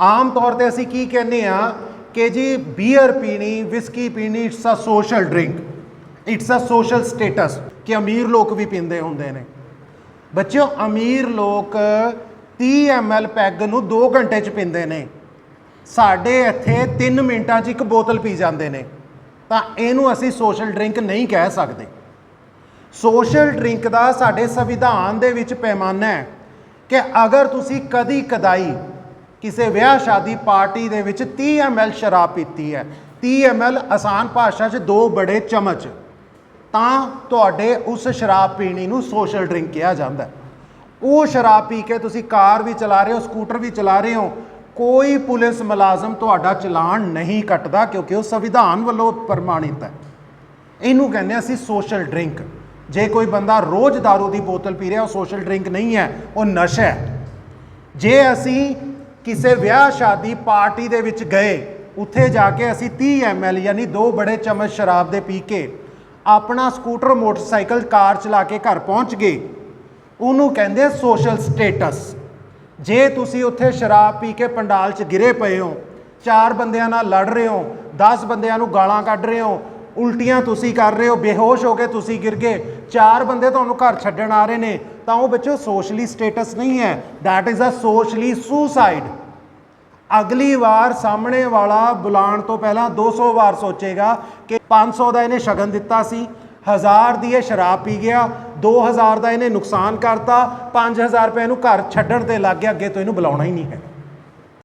ਆਮ ਤੌਰ ਤੇ ਅਸੀਂ ਕੀ ਕਹਿੰਦੇ ਆ ਕਿ ਜੀ ਬੀਅਰ ਪੀਣੀ ਵਿਸਕੀ ਪੀਣੀ it's a social drink it's a social status ਕਿ ਅਮੀਰ ਲੋਕ ਵੀ ਪੀਂਦੇ ਹੁੰਦੇ ਨੇ। ਬੱਚਿਓ, ਅਮੀਰ ਲੋਕ 30 ml ਪੈਗ ਨੂੰ 2 ਘੰਟੇ ਚ ਪੀਂਦੇ ਨੇ। ਸਾਡੇ ਇੱਥੇ 3 ਮਿੰਟਾਂ 'ਚ ਇੱਕ ਬੋਤਲ ਪੀ ਜਾਂਦੇ ਨੇ। ਤਾਂ ਇਹਨੂੰ ਅਸੀਂ ਸੋਸ਼ਲ ਡਰਿੰਕ ਨਹੀਂ ਕਹਿ ਸਕਦੇ। ਸੋਸ਼ਲ ਡਰਿੰਕ ਦਾ ਸਾਡੇ ਸੰਵਿਧਾਨ ਦੇ ਵਿੱਚ ਪੈਮਾਨਾ ਹੈ ਕਿ ਅਗਰ ਤੁਸੀਂ ਕਦੀ ਕਦਾਈ ਕਿਸੇ ਵਿਆਹ ਸ਼ਾਦੀ ਪਾਰਟੀ ਦੇ ਵਿੱਚ 30 ml ਸ਼ਰਾਬ ਪੀਤੀ ਹੈ। 30 ml ਆਸਾਨ ਭਾਸ਼ਾ 'ਚ ਦੋ ਬੜੇ ਚਮਚ। ਤਾਂ ਤੁਹਾਡੇ ਉਸ ਸ਼ਰਾਬ ਪੀਣੀ ਨੂੰ ਸੋਸ਼ਲ ਡਰਿੰਕ ਕਿਹਾ ਜਾਂਦਾ ਉਹ ਸ਼ਰਾਬ ਪੀ ਕੇ ਤੁਸੀਂ ਕਾਰ ਵੀ ਚਲਾ ਰਹੇ ਹੋ, ਸਕੂਟਰ ਵੀ ਚਲਾ ਰਹੇ ਹੋ, ਕੋਈ ਪੁਲਿਸ ਮੁਲਾਜ਼ਮ ਤੁਹਾਡਾ ਚਲਾਨ ਨਹੀਂ ਕੱਟਦਾ ਕਿਉਂਕਿ ਉਹ ਸੰਵਿਧਾਨ ਵੱਲੋਂ ਪ੍ਰਮਾਣਿਤ ਹੈ। ਇਹਨੂੰ ਕਹਿੰਦੇ ਆ ਅਸੀਂ ਸੋਸ਼ਲ ਡਰਿੰਕ ਜੇ ਕੋਈ ਬੰਦਾ ਰੋਜ਼ दारू ਦੀ ਬੋਤਲ ਪੀ ਰਿਹਾ, ਉਹ ਸੋਸ਼ਲ ਡਰਿੰਕ ਨਹੀਂ ਹੈ, ਉਹ ਨਸ਼ਾ ਹੈ। ਜੇ ਅਸੀਂ ਕਿਸੇ ਵਿਆਹ ਸ਼ਾਦੀ ਪਾਰਟੀ ਦੇ ਵਿੱਚ ਗਏ, ਉੱਥੇ ਜਾ ਕੇ ਅਸੀਂ 30 ml ਯਾਨੀ ਦੋ ਬੜੇ ਚਮਚ ਸ਼ਰਾਬ ਦੇ ਪੀ ਕੇ ਆਪਣਾ ਸਕੂਟਰ, ਮੋਟਰਸਾਈਕਲ, ਕਾਰ ਚਲਾ ਕੇ ਘਰ ਪਹੁੰਚ ਗਏ। ਉਹਨੂੰ ਕਹਿੰਦੇ ਸੋਸ਼ਲ ਸਟੇਟਸ ਜੇ ਤੁਸੀਂ ਉੱਥੇ ਸ਼ਰਾਬ ਪੀ ਕੇ ਪੰਡਾਲ 'ਚ ਗਿਰੇ ਪਏ ਹੋ, ਚਾਰ ਬੰਦਿਆਂ ਨਾਲ ਲੜ ਰਹੇ ਹੋ 10 ਬੰਦਿਆਂ ਨੂੰ ਗਾਲਾਂ ਕੱਢ ਰਹੇ ਹੋ ਉਲਟੀਆਂ ਤੁਸੀਂ ਕਰ ਰਹੇ ਹੋ, ਬੇਹੋਸ਼ ਹੋ ਕੇ ਤੁਸੀਂ ਗਿਰ ਗਏ। ਚਾਰ ਬੰਦੇ ਤੁਹਾਨੂੰ ਘਰ ਛੱਡਣ ਆ ਰਹੇ ਨੇ, ਤਾਂ ਉਹ ਬੱਚੋ ਸੋਸ਼ਲੀ ਸਟੇਟਸ ਨਹੀਂ ਹੈ। That is a socially suicide ਅਗਲੀ ਵਾਰ ਸਾਹਮਣੇ ਵਾਲਾ ਬੁਲਾਉਣ ਤੋਂ ਪਹਿਲਾਂ 200 ਵਾਰ ਸੋਚੇਗਾ ਕਿ 500 ਦਾ ਇਹਨੇ ਸ਼ਗਨ ਦਿੱਤਾ ਸੀ 1000 ਦੀ ਇਹ ਸ਼ਰਾਬ ਪੀ ਗਿਆ 2000 ਦਾ ਇਹਨੇ ਨੁਕਸਾਨ ਕਰਤਾ 5000 ਰੁਪਏ ਇਹਨੂੰ ਘਰ ਛੱਡਣ ਤੇ ਲੱਗ ਗਿਆ, ਅੱਗੇ ਤੋਂ ਇਹਨੂੰ ਬੁਲਾਉਣਾ ਹੀ ਨਹੀਂ ਹੈ।